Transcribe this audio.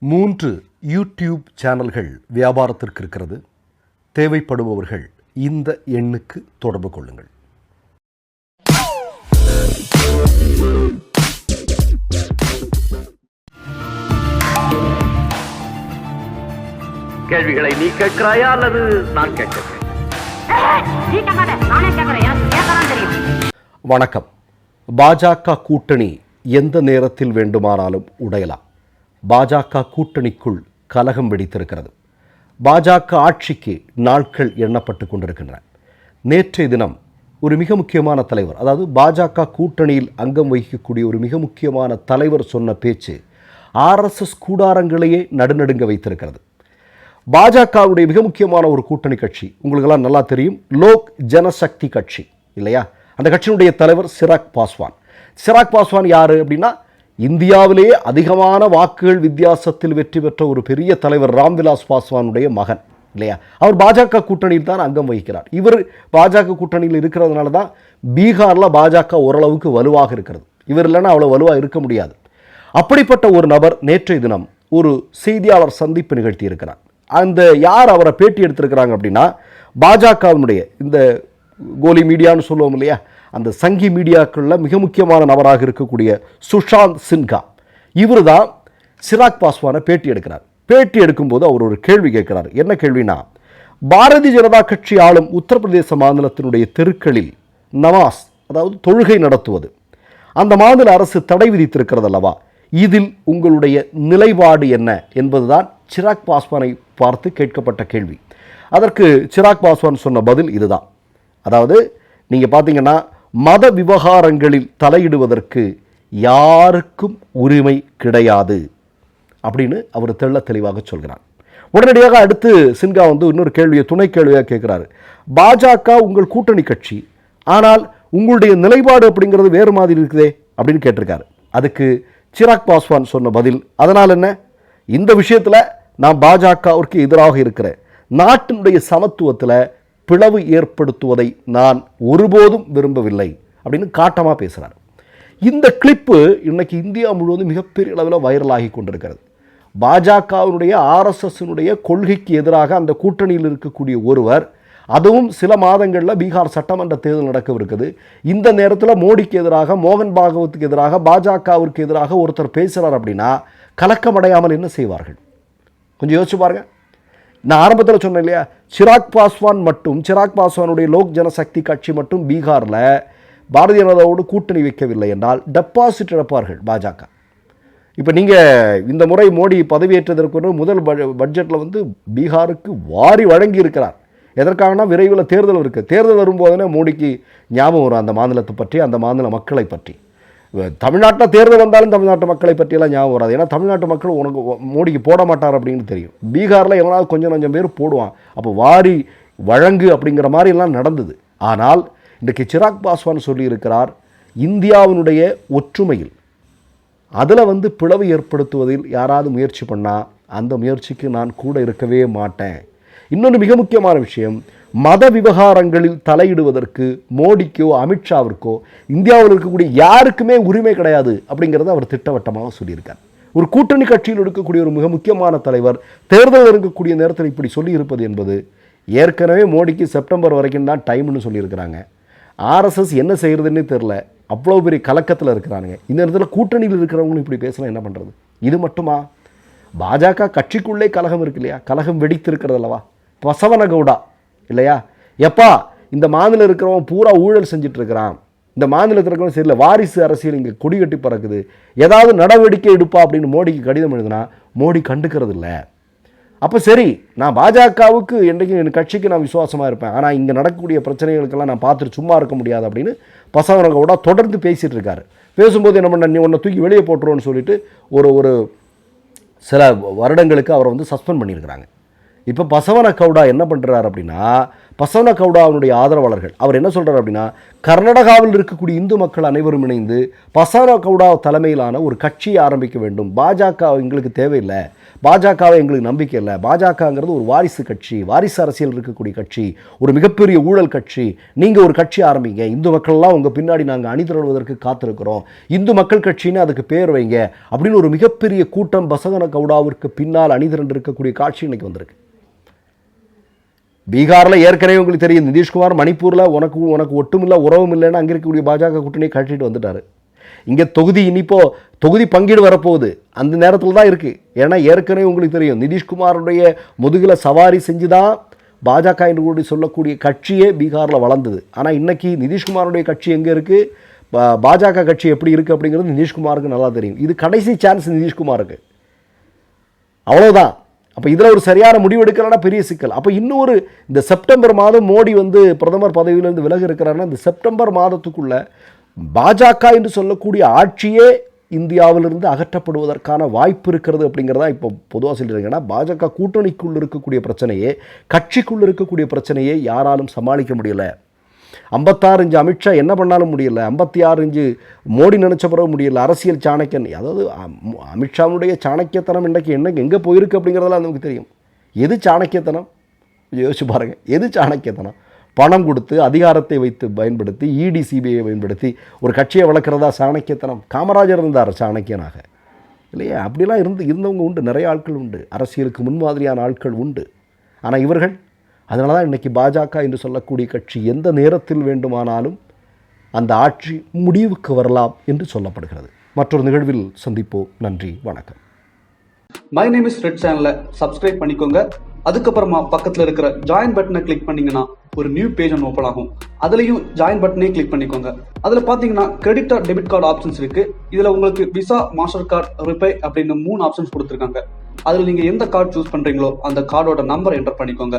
மூன்று யூடியூப் சேனல்கள் வியாபாரத்திற்கு இருக்கிறது. தேவைப்படுபவர்கள் இந்த எண்ணுக்கு தொடர்பு கொள்ளுங்கள். கேள்விகளை நீ கேட்கிறாயா அல்லது நான் கேட்கிறேன் வணக்கம். பாஜக கூட்டணி எந்த நேரத்தில் வேண்டுமானாலும் உடையலாம். பாஜக கூட்டணிக்குள் கலகம் வெடித்திருக்கிறது. பாஜக ஆட்சிக்கு நாட்கள் எண்ணப்பட்டு கொண்டிருக்கின்றன. நேற்றைய தினம் ஒரு மிக முக்கியமான தலைவர் அதாவது பாஜக கூட்டணியில் அங்கம் வகிக்கக்கூடிய ஒரு மிக முக்கியமான தலைவர் சொன்ன பேச்சு ஆர்எஸ்எஸ் கூடாரங்களையே நடுநடுங்க வைத்திருக்கிறது. பாஜகவுடைய மிக முக்கியமான ஒரு கூட்டணி கட்சி உங்களுக்கெல்லாம் நல்லா தெரியும் லோக் ஜனசக்தி கட்சி இல்லையா? அந்த கட்சியினுடைய தலைவர் சிராக் பாஸ்வான். சிராக் பாஸ்வான் யார் அப்படின்னா இந்தியாவிலேயே அதிகமான வாக்குகள் வித்தியாசத்தில் வெற்றி பெற்ற ஒரு பெரிய தலைவர் ராம்விலாஸ் பாஸ்வானுடைய மகன் இல்லையா? அவர் பாஜக கூட்டணியில் தான் அங்கம் வகிக்கிறார். இவர் பாஜக கூட்டணியில் இருக்கிறதுனால தான் பீகாரில் பாஜக ஓரளவுக்கு வலுவாக இருக்கிறது. இவர் இல்லைன்னா அவ்வளோ வலுவாக இருக்க முடியாது. அப்படிப்பட்ட ஒரு நபர் நேற்றைய தினம் ஒரு செய்தியாளர் சந்திப்பு நிகழ்த்தி இருக்கிறார் அந்த யார் அவரை பேட்டி எடுத்திருக்கிறாங்க அப்படின்னா பாஜகவினுடைய இந்த கோலி மீடியான்னு சொல்லுவோம் இல்லையா? அந்த சங்கி மீடியாக்களில் மிக முக்கியமான நபராக இருக்கக்கூடிய சுஷாந்த் சின்ஹா. இவர் தான் சிராக் பாஸ்வானை பேட்டி எடுக்கிறார். பேட்டி எடுக்கும்போது அவர் ஒரு கேள்வி கேட்கிறார். என்ன கேள்வினா பாரதிய ஜனதா கட்சி ஆளும் உத்தரப்பிரதேச மாநிலத்தினுடைய தெருக்களில் நமாஸ் அதாவது தொழுகை நடத்துவது அந்த மாநில அரசு தடை விதித்திருக்கிறது அல்லவா இதில் உங்களுடைய நிலைப்பாடு என்ன என்பதுதான் சிராக் பாஸ்வானை பார்த்து கேட்கப்பட்ட கேள்வி. அதற்கு சிராக் பாஸ்வான் சொன்ன பதில் இதுதான். அதாவது நீங்கள் பார்த்தீங்கன்னா மத விவகாரங்களில் தலையிடுவதற்கு யாருக்கும் உரிமை கிடையாது அப்படின்னு அவர் தெள்ள தெளிவாக சொல்கிறார். உடனடியாக அடுத்து சின்ஹா வந்து இன்னொரு கேள்வியை துணை கேள்வியாக கேட்குறாரு. பாஜக உங்கள் கூட்டணி கட்சி ஆனால் உங்களுடைய நிலைப்பாடு அப்படிங்கிறது வேறு மாதிரி இருக்குதே அப்படின்னு கேட்டிருக்காரு. அதுக்கு சிராக் பாஸ்வான் சொன்ன பதில் அதனால் என்ன? இந்த விஷயத்தில் நான் பாஜகவிற்கு எதிராக இருக்கிறேன். நாட்டினுடைய சமத்துவத்தில் பிளவு ஏற்படுத்துவதை நான் ஒருபோதும் விரும்பவில்லை அப்படின்னு காட்டமாக பேசுகிறார் இந்த கிளிப்பு இன்னைக்கு இந்தியா முழுவதும் மிகப்பெரிய அளவில் வைரலாகி கொண்டிருக்கிறது. பாஜகவினுடைய ஆர்எஸ்எஸ்னுடைய கொள்கைக்கு எதிராக அந்த கூட்டணியில் இருக்கக்கூடிய ஒருவர் அதுவும் சில மாதங்களில் பீகார் சட்டமன்ற தேர்தல் நடக்கவிருக்குது. இந்த நேரத்தில் மோடிக்கு எதிராக மோகன் பாகவத்துக்கு எதிராக பாஜகவிற்கு எதிராக ஒருத்தர் பேசுகிறார் அப்படின்னா கலக்கமடையாமல் என்ன செய்வார்கள்? கொஞ்சம் யோசிச்சு பாருங்கள் நான் ஆரம்பத்தில் சொன்னேன் இல்லையா சிராக் பாஸ்வான் மட்டும் சிராக் பாஸ்வானுடைய லோக் ஜனசக்தி கட்சி மட்டும் பீகாரில் பாரதிய ஜனதாவோடு கூட்டணி வைக்கவில்லை என்றால் டெபாசிட் இழப்பார்கள் பாஜக. இப்போ நீங்கள் இந்த முறை மோடி பதவியேற்றதற்கு முதல் பட்ஜெட்டில் வந்து பீகாருக்கு வாரி வழங்கி இருக்கிறார். எதற்காகனா விரைவில் தேர்தல் இருக்குது தேர்தல் வரும்போதுனே மோடிக்கு ஞாபகம் வரும் அந்த மாநிலத்தை பற்றி அந்த மாநில மக்களை பற்றி. தமிழ்நாட்டில் தேர்தல் வந்தாலும் தமிழ்நாட்டு மக்களை பற்றியெல்லாம் ஞாபகம் வராது. ஏன்னா தமிழ்நாட்டு மக்கள் உனக்கு மோடிக்கு போட மாட்டார் அப்படின்னு தெரியும். பீகாரில் எவனாவது கொஞ்சம் கொஞ்சம் பேர் போடுவான். அப்போ வாரி வழங்கு அப்படிங்கிற மாதிரிலாம் நடந்தது. ஆனால் இன்றைக்கு சிராக் பாஸ்வான் சொல்லியிருக்கிறார் இந்தியாவினுடைய ஒற்றுமையில் அதில் வந்து பிளவு ஏற்படுத்துவதில் யாராவது முயற்சி பண்ணால் அந்த முயற்சிக்கு நான் கூட இருக்கவே மாட்டேன். இன்னொன்று மிக முக்கியமான விஷயம் மத விவகாரங்களில் தலையிடுவதற்கு மோடிக்கோ அமித்ஷாவிற்கோ இந்தியாவில் இருக்கக்கூடிய யாருக்குமே உரிமை கிடையாது அப்படிங்கிறத அவர் திட்டவட்டமாக சொல்லியிருக்கார். ஒரு கூட்டணி கட்சியில் இருக்கக்கூடிய ஒரு மிக முக்கியமான தலைவர் தேர்தல் இருக்கக்கூடிய நேரத்தில் இப்படி சொல்லியிருப்பது என்பது ஏற்கனவே மோடிக்கு செப்டம்பர் வரைக்கும் தான் டைம்னு சொல்லியிருக்கிறாங்க. ஆர்எஸ்எஸ் என்ன செய்கிறதுன்னு தெரில அவ்வளோ பெரிய கலக்கத்தில் இருக்கிறானுங்க. இந்த இடத்துல கூட்டணியில் இருக்கிறவங்களும் இப்படி பேசலாம் என்ன பண்ணுறது இது மட்டுமா? பாஜக கட்சிக்குள்ளே கலகம் இருக்கு இல்லையா? கலகம் வெடித்திருக்கிறது அல்லவா? பசவனகவுடா. இல்லையா? எப்பா இந்த மாநிலம் இருக்கிறவன் பூரா ஊழல் செஞ்சுட்டு இருக்கிறான் இந்த மாநிலத்தில் இருக்கிறவன் சரியில்லை. வாரிசு அரசியல் இங்கே கொடிகட்டி பறக்குது. ஏதாவது நடவடிக்கை எடுப்பா அப்படின்னு மோடிக்கு கடிதம் எழுதுனா மோடி கண்டுக்கிறது இல்லை. அப்போ சரி நான் பாஜகவுக்கு என்றைக்கும் என் கட்சிக்கு நான் விசுவாசமாக இருப்பேன். ஆனால் இங்கே நடக்கக்கூடிய பிரச்சனைகளுக்கெல்லாம் நான் பார்த்துட்டு சும்மா இருக்க முடியாது அப்படின்னு பசவனகவுடா தொடர்ந்து பேசிகிட்டு இருக்காரு பேசும்போது என்ன பண்ண நீ உன்னை தூக்கி வெளியே போட்டுருவோன்னு சொல்லிட்டு ஒரு ஒரு சில வருடங்களுக்கு அவரை வந்து சஸ்பெண்ட் பண்ணியிருக்கிறாங்க. இப்போ பசவன கவுடா என்ன பண்ணுறாரு அப்படின்னா பசவன கவுடாவினுடைய ஆதரவாளர்கள். அவர் என்ன சொல்கிறார் அப்படின்னா கர்நாடகாவில் இருக்கக்கூடிய இந்து மக்கள் அனைவரும் இணைந்து பசவன கவுடா தலைமையிலான ஒரு கட்சியை ஆரம்பிக்க வேண்டும். பாஜக எங்களுக்கு தேவையில்லை. பாஜகவை எங்களுக்கு நம்பிக்கை இல்லை. பாஜகங்கிறது ஒரு வாரிசு கட்சி வாரிசு அரசியல் இருக்கக்கூடிய கட்சி ஒரு மிகப்பெரிய ஊழல் கட்சி. நீங்கள் ஒரு கட்சி ஆரம்பிங்க. இந்து மக்கள்லாம் உங்கள் பின்னாடி நாங்கள் அணிதிரள்வதற்கு காத்திருக்கிறோம். இந்து மக்கள் கட்சின்னு அதுக்கு பேர் வைங்க. அப்படின்னு ஒரு மிகப்பெரிய கூட்டம் பசவன கவுடாவிற்கு பின்னால் அணிதிரண்டு இருக்கக்கூடிய காட்சி இன்னைக்கு வந்திருக்கு. பீகாரில் ஏற்கனவே உங்களுக்கு தெரியும் நிதிஷ்குமார் மணிப்பூரில் உனக்கு உனக்கு ஒட்டுமில்ல உறவும் இல்லைன்னு அங்கே இருக்கக்கூடிய பாஜக கூட்டணியை கட்டிட்டு வந்துட்டார். இங்கே தொகுதி இனிப்போ தொகுதி பங்கீடு வரப்போகுது. அந்த நேரத்தில் தான் இருக்குது ஏன்னா ஏற்கனவே உங்களுக்கு தெரியும் நிதிஷ்குமாருடைய முதுகில் சவாரி செஞ்சு தான் பாஜக என்று கூட சொல்லக்கூடிய கட்சியே பீகாரில் வளர்ந்தது. ஆனால் இன்றைக்கி நிதிஷ்குமாருடைய கட்சி எங்கே இருக்குது பாஜக கட்சி எப்படி இருக்குது அப்படிங்கிறது நிதிஷ்குமாருக்கு நல்லா தெரியும். இது கடைசி சான்ஸ் நிதிஷ்குமாருக்கு. அவ்வளோதான் அப்போ இதில் ஒரு சரியான முடிவு எடுக்கிறனா பெரிய சிக்கல். அப்போ இன்னொரு இந்த செப்டம்பர் மாதம் மோடி வந்து பிரதமர் பதவியிலிருந்து விலகி இருக்கிறாருன்னா இந்த செப்டம்பர் மாதத்துக்குள்ள பாஜக என்று சொல்லக்கூடிய ஆட்சியே இந்தியாவிலிருந்து அகற்றப்படுவதற்கான வாய்ப்பு இருக்கிறது அப்படிங்கிறதா இப்போ பொதுவாக சொல்லியிருக்கேன்னா பாஜக கூட்டணிக்குள் இருக்கக்கூடிய பிரச்சனையே கட்சிக்குள் இருக்கக்கூடிய பிரச்சனையே யாராலும் சமாளிக்க முடியலை. ஐம்பத்தாறு இஞ்சு அமித்ஷா என்ன பண்ணாலும் முடியல. ஐம்பத்தி ஆறு இஞ்சு மோடி நினச்ச பிறகு முடியல. அரசியல் சாணக்கியன். அதாவது அம்- அமித்ஷாவுடைய சாணக்கியத்தனம் இன்றைக்கு என்ன எங்கே போயிருக்கு அப்படிங்கிறதெல்லாம் நமக்கு தெரியும். எது சாணக்கியத்தனம்? யோசிச்சு பாருங்கள் எது சாணக்கியத்தனம்? பணம் கொடுத்து அதிகாரத்தை வைத்து பயன்படுத்தி இடிசிபிஐ இடி பயன்படுத்தி ஒரு கட்சியை வளர்க்குறதா சாணக்கியத்தனம்? காமராஜர் இருந்தார் சாணக்கியனாக. இல்லையா? அப்படிலாம் இருந்து இருந்தவங்க உண்டு. நிறைய ஆட்கள் உண்டு. அரசியலுக்கு முன்மாதிரியான ஆட்கள் உண்டு. ஆனால் இவர்கள் அதனால தான் இன்றைக்கி பாஜக என்று சொல்லக்கூடிய கட்சி எந்த நேரத்தில் வேண்டுமானாலும் அந்த ஆட்சி முடிவுக்கு வரலாம் என்று சொல்லப்படுகிறது. மற்றொரு நிகழ்வில் சந்திப்போம். நன்றி வணக்கம். மை நேம் இஸ் ரெட் சேனலை சப்ஸ்கிரைப் பண்ணிக்கோங்க. அதுக்கப்புறமா பக்கத்தில் இருக்கிற ஜாயின் பட்டனை கிளிக் பண்ணீங்கன்னா ஒரு நியூ பேஜ் ஒன்று ஓப்பன் ஆகும். அதுலேயும் ஜாயின் பட்டனே கிளிக் பண்ணிக்கோங்க. அதில் பார்த்தீங்கன்னா credit or debit card options இருக்கு. இதில் உங்களுக்கு விசா மாஸ்டர் கார்டு ரிப்பே அப்படின்னு மூணு ஆப்ஷன்ஸ் கொடுத்துருக்காங்க. அதில் நீங்கள் எந்த கார்டு சூஸ் பண்ணுறீங்களோ அந்த கார்டோட நம்பர் என்டர் பண்ணிக்கோங்க.